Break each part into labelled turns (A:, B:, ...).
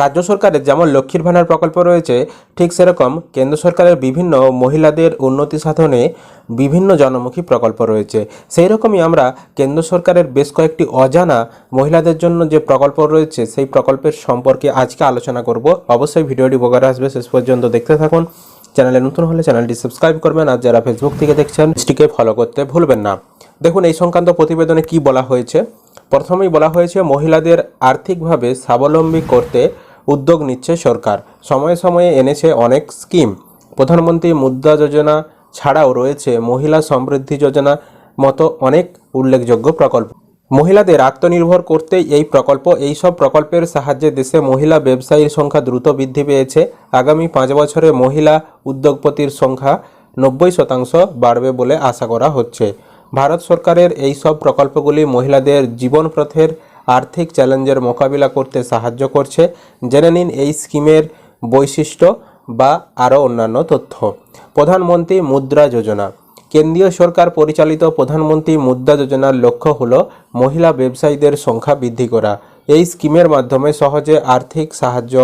A: রাজ্য সরকারের যেমন লক্ষ্মীর ভাণ্ডার প্রকল্প রয়েছে, ঠিক সেরকম কেন্দ্র সরকারের বিভিন্ন মহিলাদের উন্নতি সাধনে বিভিন্ন জনমুখী প্রকল্প রয়েছে। সেই রকমই আমরা কেন্দ্র সরকারের বেশ কয়েকটি অজানা মহিলাদের জন্য যে প্রকল্প রয়েছে, সেই প্রকল্পের সম্পর্কে আজকে আলোচনা করব। অবশ্যই ভিডিওটি বগারে আসবে, শেষ পর্যন্ত দেখতে থাকুন। চ্যানেলে নতুন হলে চ্যানেলটি সাবস্ক্রাইব করবেন আর যারা ফেসবুক থেকে দেখছেন পেজটিকে ফলো করতে ভুলবেন না। দেখুন, এই সংক্রান্ত প্রতিবেদনে কি বলা হয়েছে? প্রথমেই বলা হয়েছে, মহিলাদের আর্থিকভাবে স্বাবলম্বী করতে উদ্যোগ নিচ্ছে সরকার। সময়ে সময়ে এনেছে অনেক স্কিম। প্রধানমন্ত্রী মুদ্রা যোজনা ছাড়াও রয়েছে মহিলা সমৃদ্ধি যোজনা মতো অনেক উল্লেখযোগ্য প্রকল্প। মহিলাদের আত্মনির্ভর করতে এই প্রকল্প, এই সব প্রকল্পের সাহায্যে দেশে মহিলা ব্যবসায়ীর সংখ্যা দ্রুত বৃদ্ধি পেয়েছে। আগামী পাঁচ বছরে মহিলা উদ্যোগপতির সংখ্যা নব্বই শতাংশ বাড়বে বলে আশা করা হচ্ছে। ভারত সরকারের এই সব প্রকল্পগুলি মহিলাদের জীবনপথের আর্থিক চ্যালেঞ্জের মোকাবিলা করতে সাহায্য করছে। জেনে নিন এই স্কিমের বৈশিষ্ট্য বা আরও অন্যান্য তথ্য। প্রধানমন্ত্রী মুদ্রা যোজনা। কেন্দ্রীয় সরকার পরিচালিত প্রধানমন্ত্রী মুদ্রা যোজনার লক্ষ্য হল মহিলা ব্যবসায়ীদের সংখ্যা বৃদ্ধি করা। এই স্কিমের মাধ্যমে সহজে আর্থিক সাহায্য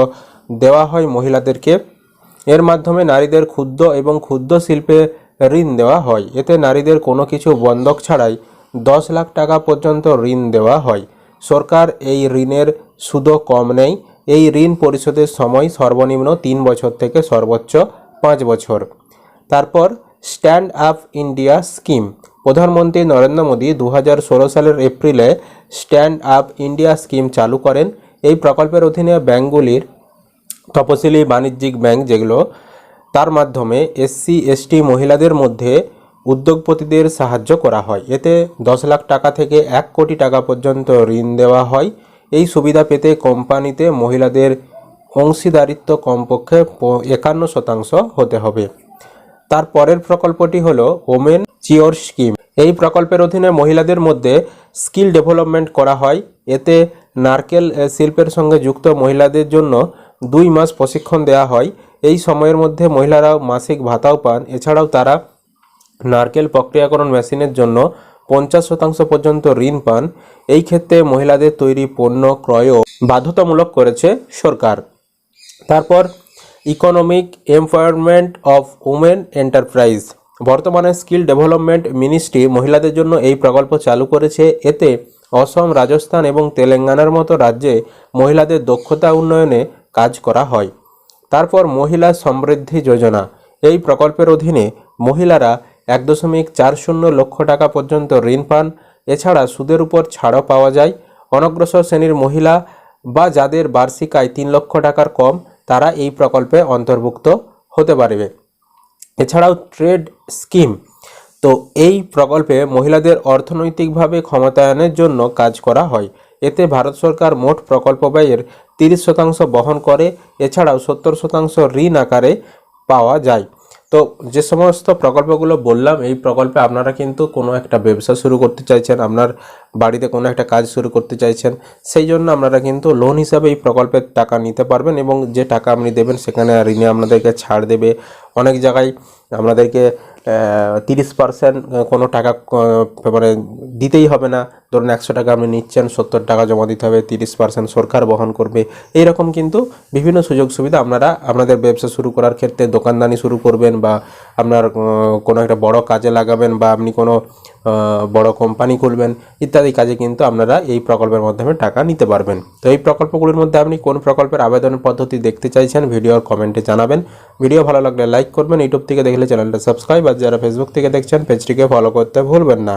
A: দেওয়া হয় মহিলাদেরকে। এর মাধ্যমে নারীদের ক্ষুদ্র এবং ক্ষুদ্র শিল্পে ঋণ দেওয়া হয়। এতে নারীদের কোনো কিছু বন্ধক ছাড়াই দশ লাখ টাকা পর্যন্ত ঋণ দেওয়া হয়। সরকার এই ঋণের সুদও কম নেই। এই ঋণ পরিশোধের সময় সর্বনিম্ন তিন বছর থেকে সর্বোচ্চ পাঁচ বছর। তারপর স্ট্যান্ড আপ ইন্ডিয়া স্কিম। প্রধানমন্ত্রী নরেন্দ্র মোদী দু হাজার ষোলো সালের এপ্রিলে স্ট্যান্ড আপ ইন্ডিয়া স্কিম চালু করেন। এই প্রকল্পের অধীনে ব্যাঙ্কগুলির তপশিলি বাণিজ্যিক ব্যাংক যেগুলো তার মাধ্যমে এসসি এসটি মহিলাদের মধ্যে উদ্যোগপতিদের সাহায্য করা হয়। এতে দশ লাখ টাকা থেকে এক কোটি টাকা পর্যন্ত ঋণ দেওয়া হয়। এই সুবিধা পেতে কোম্পানিতে মহিলাদের অংশীদারিত্ব কমপক্ষে একান্ন শতাংশ হতে হবে। তার পরের প্রকল্পটি হলো ওমেন চিওর স্কিম। এই প্রকল্পের অধীনে মহিলাদের মধ্যে স্কিল ডেভেলপমেন্ট করা হয়। এতে নারকেল শিল্পের সঙ্গে যুক্ত মহিলাদের জন্য দুই মাস প্রশিক্ষণ দেওয়া হয়। এই সময়ের মধ্যে মহিলারাও মাসিক ভাতাও পান। এছাড়াও তারা নারকেল প্রক্রিয়াকরণ মেশিনের জন্য পঞ্চাশ শতাংশ পর্যন্ত ঋণ পান। এই ক্ষেত্রে মহিলাদের তৈরি পণ্য ক্রয়ও বাধ্যতামূলক করেছে সরকার। তারপর, economic empowerment of women enterprise. বর্তমানে স্কিল ডেভেলপমেন্ট মিনিস্ট্রি মহিলাদের জন্য এই প্রকল্প চালু করেছে। এতে অসম, রাজস্থান এবং তেলেঙ্গানার মতো রাজ্যে মহিলাদের দক্ষতা উন্নয়নে কাজ করা হয়। তারপর মহিলা সমৃদ্ধি যোজনা। এই প্রকল্পের অধীনে মহিলারা এক দশমিক চার শূন্য লক্ষ টাকা পর্যন্ত ঋণ পান। এছাড়া সুদের উপর ছাড়ও পাওয়া যায়। অনগ্রসর শ্রেণির মহিলা বা যাদের বার্ষিক আয় তিন লক্ষ টাকার কম, তারা এই প্রকল্পে অন্তর্ভুক্ত হতে পারবে। এছাড়াও ট্রেড স্কিম। তো এই প্রকল্পে মহিলাদের অর্থনৈতিকভাবে ক্ষমতায়নের জন্য কাজ করা হয়। এতে ভারত সরকার মোট প্রকল্প ব্যয়ের তিরিশ শতাংশ বহন করে, এছাড়াও সত্তর শতাংশ ঋণ আকারে পাওয়া যায়। তো যে সমস্ত প্রকল্পগুলো বললাম, এই প্রকল্পে আপনারা কিন্তু কোনো একটা ব্যবসা শুরু করতে চাইছেন, আপনার বাড়িতে কোনো একটা কাজ শুরু করতে চাইছেন, সেই জন্য আপনারা কিন্তু লোন হিসাবে এই প্রকল্পের টাকা নিতে পারবেন এবং যে টাকা আপনি দেবেন সেখানে ঋণে আপনাদেরকে ছাড় দেবে। অনেক জায়গায় আপনাদেরকে তিরিশ পার্সেন্ট কোনো টাকা মানে দিতেই হবে না। ধরুন একশো টাকা আপনি নিচ্ছেন, সত্তর টাকা জমা দিতে হবে, তিরিশ পার্সেন্ট সরকার বহন করবে। এইরকম কিন্তু বিভিন্ন সুযোগ সুবিধা আপনারা আপনাদের ব্যবসা শুরু করার ক্ষেত্রে দোকানদানি শুরু করবেন বা আপনার কোনো একটা বড় কাজে লাগাবেন বা আপনি কোনো বড় কোম্পানি খুলবেন ইত্যাদি কাজে কিন্তু আপনারা এই প্রকল্পের মাধ্যমে টাকা নিতে পারবেন। তো এই প্রকল্পগুলির মধ্যে আপনি কোন প্রকল্পের আবেদনের পদ্ধতি দেখতে চাইছেন ভিডিওর কমেন্টে জানাবেন। ভিডিও ভালো লাগলে লাইক করবেন, ইউটিউব থেকে দেখলে চ্যানেলটা সাবস্ক্রাইব আর যারা ফেসবুক থেকে দেখছেন, পেজটিকে ফলো করতে ভুলবেন না।